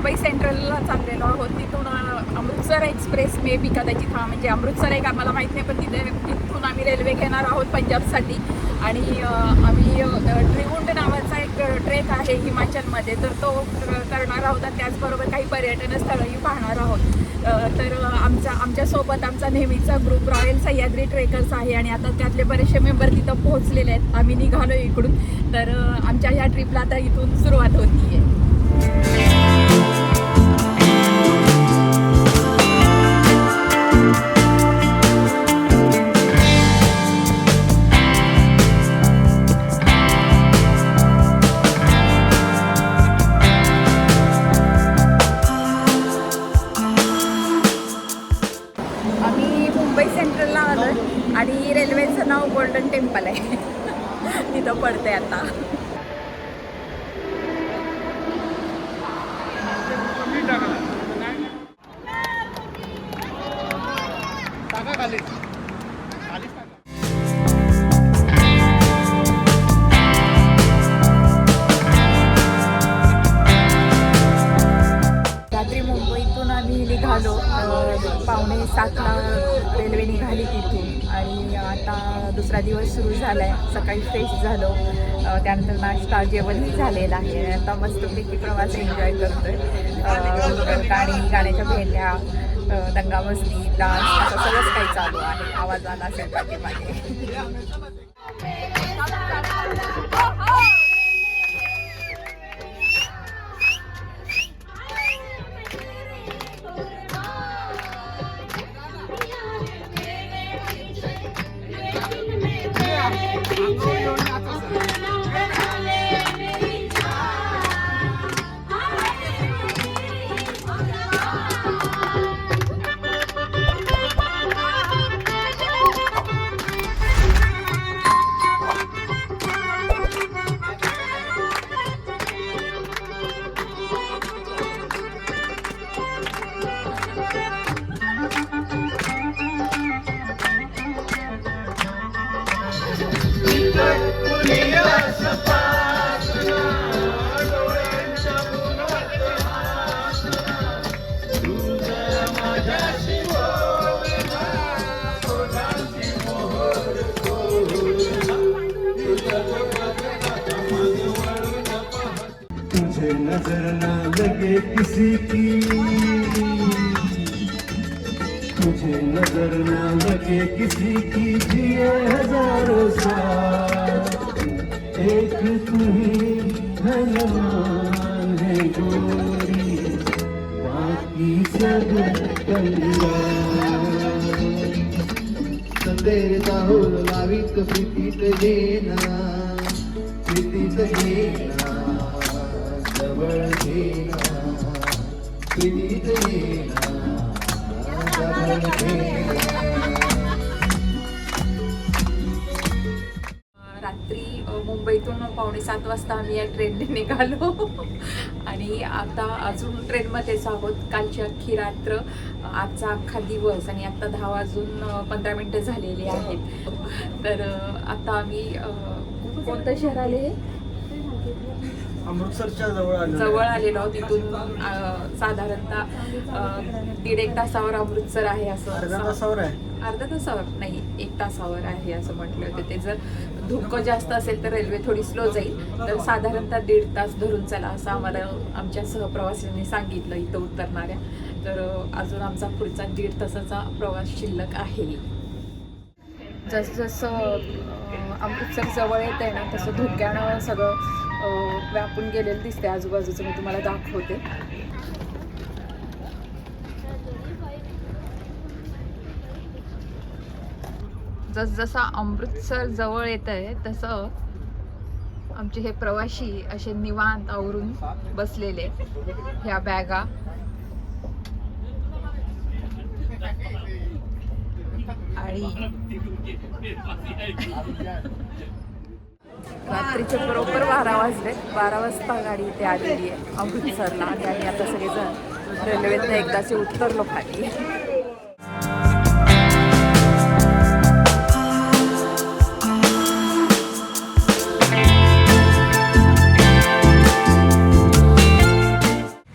मुंबई सेंट्रलला चाललेलो आहोत. तिथून अमृतसर एक्सप्रेस मे बी कदाचित हा म्हणजे अमृतसर आहे का मला माहीत नाही पण तिथे तिथून आम्ही रेल्वे घेणार आहोत पंजाबसाठी. आणि आम्ही त्रिगुंड नावाचा एक ट्रेक आहे हिमाचलमध्ये. तर तो करणार आहोत आणि त्याचबरोबर काही पर्यटन स्थळंही पाहणार आहोत. तर आमचा आमच्यासोबत आमचा नेहमीचा ग्रुप रॉयल सह्याद्री ट्रेकर्स आहे आणि आता त्यातले बरेचसे मेंबर तिथं पोहोचलेले आहेत. आम्ही निघालो इकडून. तर आमच्या ह्या ट्रिपला आता इथून सुरुवात होती आहे मुंबई सेंट्रलला आलो आणि रेल्वेचं नाव गोल्डन टेम्पल आहे. तिथं पडते आता. रात्री मुंबईतून आम्ही निघालो पावणे सातला रेल्वे निघाली तिथून आणि आता दुसरा दिवस सुरू झाला आहे सकाळी फ्रेश झालो. त्यानंतर नाश्ता जेवणही झालेलं आहे. आता मस्तपैकी प्रवास एन्जॉय करतोय. गाणी गाण्याच्या भेंड्या दंगामस्ती डान्स असं सगळंच काही चालू आहे. आवाज आला असेल पाठीमागे. लगे किसी की। तुझे नज़र ना लगे किसी की, जिए हज़ारों साल। एक तू ही नमान है गोरी। बाकी सब संदेर दाहोल लाविक प्रीतीत घेना प्रीतीत घेना जवळ रात्री मुंबईतून पावणे सात वाजता आम्ही या ट्रेनने निघालो. आणि आता अजून ट्रेनमध्येच आहोत कालची अख्खी रात्र आजचा अख्खा दिवस आणि आता दहा वाजून पंधरा मिनटं झालेली आहेत. तर आता आम्ही कोणतं शहर आले अमृतसरच्या जवळ आलो जवळ आलेलो आहोत. तिथून साधारणतः दीड एक तासावर अमृतसर आहे असं. अर्धा तासावर आहे? अर्धा तासावर नाही एक तासावर आहे असं म्हटलं होतं ते जर धुकं जास्त असेल तर रेल्वे थोडी स्लो जाईल. तर साधारणतः दीड तास धरून चला असं आम्हाला आमच्या सहप्रवाशांनी सांगितलं इथं उतरणाऱ्या. तर अजून आमचा पुढचा दीड तासाचा प्रवास शिल्लक आहे. जसं जसं अं, अमृतसर जवळ येत आहे ना तसं धुक्यानं सगळं व्यापून गेलेलं दिसते आजूबाजूचं मी तुम्हाला दाखवते. जसजसा अमृतसर जवळ येत आहे तसं आमचे हे प्रवासी असे निवांत आवरून बसलेले ह्या बॅगा. आणि रात्रीचे बरोबर बारा वाजले. बारा वाजता गाडी इथे आलेली आहे. अमृतसरला. आणि आम्ही आता सगळेजण रेल्वेतनं एकदाचे उतरलो खाली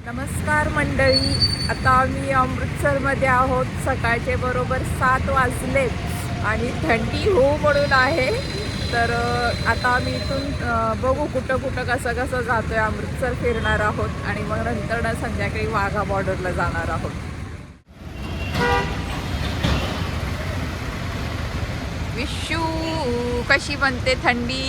नमस्कार मंडळी. आता आम्ही अमृतसरमध्ये आहोत. सकाळचे बरोबर सात वाजले. आणि थंडी हो म्हणून आहे. तर आता आम्ही इथून बघू कुठं कुठं कसं कसं जातोय अमृतसर फिरणार आहोत आणि मग नंतर ना संध्याकाळी वाघा बॉर्डरला जाणार आहोत. विशू कशी बनते थंडी?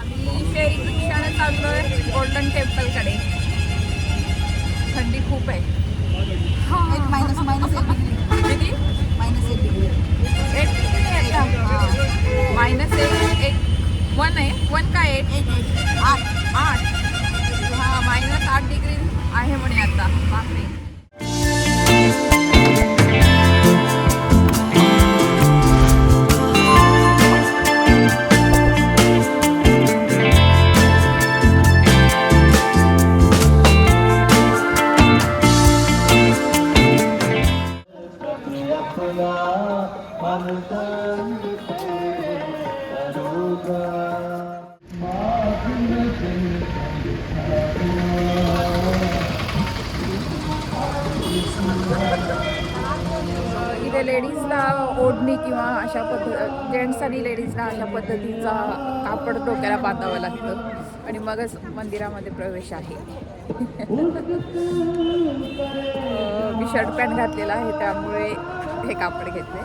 आम्ही फेरी रिक्षाने चाललोय गोल्डन टेम्पलकडे थंडी खूप आहे. वन आहे. वन काय एक आठ. आठ. हा मायनस आठ डिग्री आहे म्हणे आता. बापरे. लेडीजला ओढणी किंवा अशा पद्धत जेंट्स आणि लेडीजला अशा पद्धतीचा कापड डोक्याला बांधावं लागतं. आणि मगच मंदिरामध्ये प्रवेश आहे. मी शर्ट पॅन्ट घातलेला आहे त्यामुळे हे कापड घेतले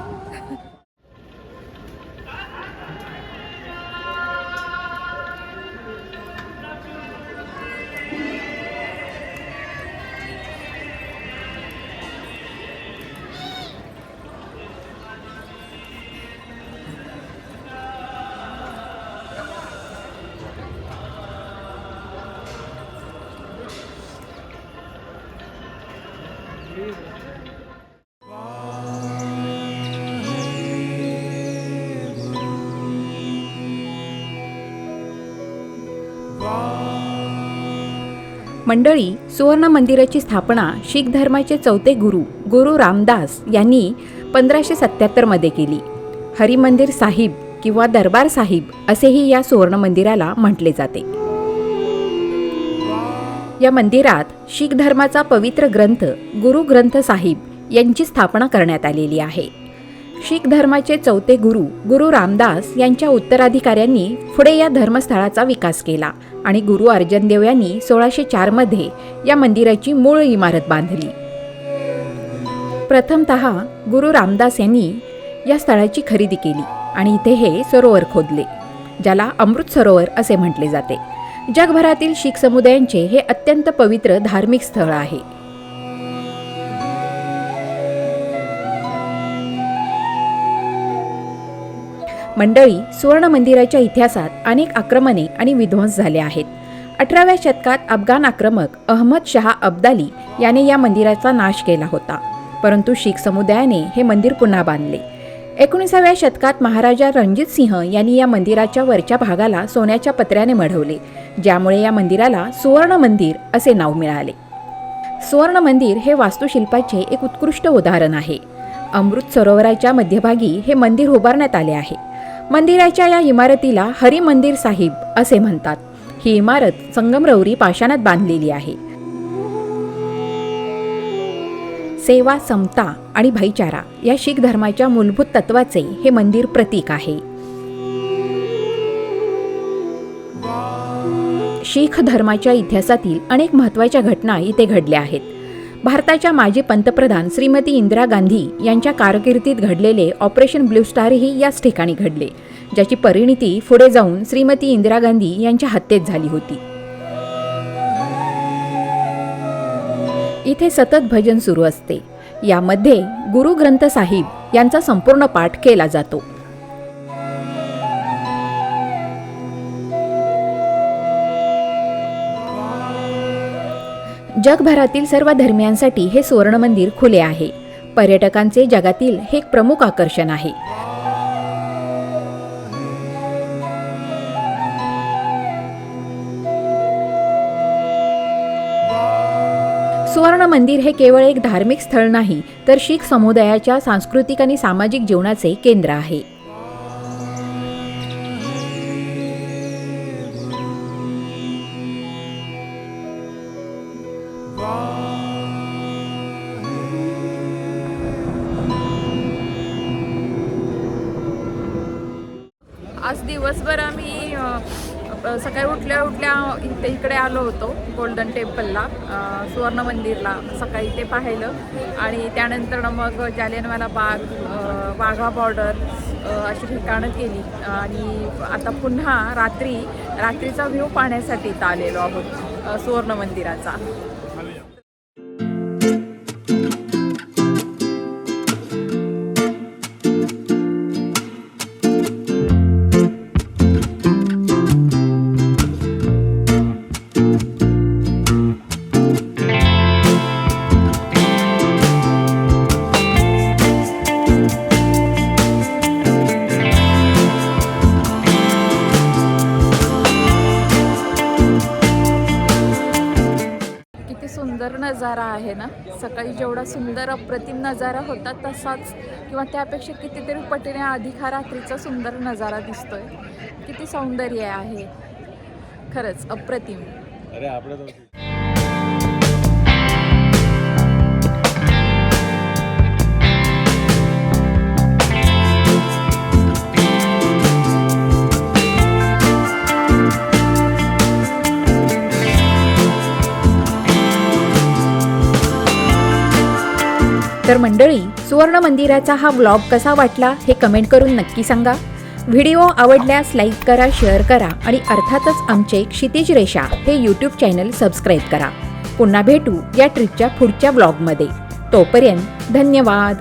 मंडळी सुवर्ण मंदिराची स्थापना शीख धर्माचे चौथे गुरु गुरु रामदास यांनी पंधराशे सत्याहत्तरमध्ये केली. हरिमंदिर साहिब किंवा दरबार साहिब असेही या सुवर्ण मंदिराला म्हटले जाते. या मंदिरात शीख धर्माचा पवित्र ग्रंथ गुरु ग्रंथ साहिब यांची स्थापना करण्यात आलेली आहे. शीख धर्माचे चौथे गुरु गुरु रामदास यांच्या उत्तराधिकाऱ्यांनी पुढे या धर्मस्थळाचा विकास केला आणि गुरु अर्जन देव यांनी सोळाशे चारमध्ये या मंदिराची मूळ इमारत बांधली. प्रथमत गुरु रामदास यांनी या स्थळाची खरेदी केली आणि इथे हे सरोवर खोदले ज्याला अमृत सरोवर असे म्हटले जाते. जगभरातील शीख समुदायांचे हे अत्यंत पवित्र धार्मिक स्थळ आहे. मंडळी सुवर्ण मंदिराच्या इतिहासात अनेक आक्रमणे आणि विध्वंस झाले आहेत. अठराव्या शतकात अफगाण आक्रमक अहमद शहा अब्दाली याने या मंदिराचा नाश केला होता. परंतु शीख समुदायाने हे मंदिर पुन्हा बांधले. एकोणीसाव्या शतकात महाराजा रणजित सिंह यांनी या मंदिराच्या वरच्या भागाला सोन्याच्या पत्र्याने मढवले ज्यामुळे या मंदिराला सुवर्ण मंदिर असे नाव मिळाले. सुवर्ण मंदिर हे वास्तुशिल्पाचे एक उत्कृष्ट उदाहरण आहे. अमृत सरोवराच्या मध्यभागी हे मंदिर उभारण्यात आले आहे. मंदिराच्या या इमारतीला हरी मंदिर साहिब असे म्हणतात. ही इमारत संगमरवरी पाषाणात बांधलेली आहे. सेवा समता आणि भाईचारा या शीख धर्माच्या मूलभूत तत्वाचे हे मंदिर प्रतीक आहे. शीख धर्माच्या इतिहासातील अनेक महत्त्वाच्या घटना इथे घडल्या आहेत. भारताच्या माजी पंतप्रधान श्रीमती इंदिरा गांधी यांच्या कारकिर्दीत घडलेले ऑपरेशन ब्लू स्टारही याच ठिकाणी घडले ज्याची परिणिती पुढे जाऊन श्रीमती इंदिरा गांधी यांच्या हत्येत झाली होती. इथे सतत भजन सुरू असते. यामध्ये गुरु ग्रंथ साहिब यांचा संपूर्ण पाठ केला जातो. जगभरातील सर्व धर्मियांसाठी हे सुवर्ण मंदिर खुले आहे. पर्यटकांचे जगातील हे एक प्रमुख आकर्षण आहे. सुवर्ण मंदिर हे केवळ एक धार्मिक स्थळ नाही तर शीख समुदायाच्या सांस्कृतिक आणि सामाजिक जीवनाचे केंद्र आहे. दिवसभर आम्ही सकाळी उठल्या उठल्या इथे इकडे आलो होतो गोल्डन टेम्पलला सुवर्ण मंदिरला सकाळी ते पाहिलं. आणि त्यानंतर मग जालियनवाला बाग वाघा बॉर्डर अशी ठिकाणं केली. आणि आता पुन्हा रात्री रात्रीचा व्ह्यू पाहण्यासाठी इथं आलेलो आहोत सुवर्ण मंदिराचा ना? सकाळी जेवढा सुंदर अप्रतिम नजारा होता तसाच किंवा त्यापेक्षा कितीतरी पटीने अधिक हा रात्रीचा सुंदर नजारा दिसतोय. किती सौंदर्य आहे. खरंच अप्रतिम. तर मंडळी सुवर्ण मंदिराचा हा व्लॉग कसा वाटला हे कमेंट करून नक्की सांगा. व्हिडिओ आवडल्यास लाईक करा शेअर करा आणि अर्थातच आमचे क्षितिज रेषा हे यूट्यूब चॅनल सबस्क्राईब करा. पुन्हा भेटू या ट्रिपच्या पुढच्या ब्लॉगमध्ये तोपर्यंत धन्यवाद.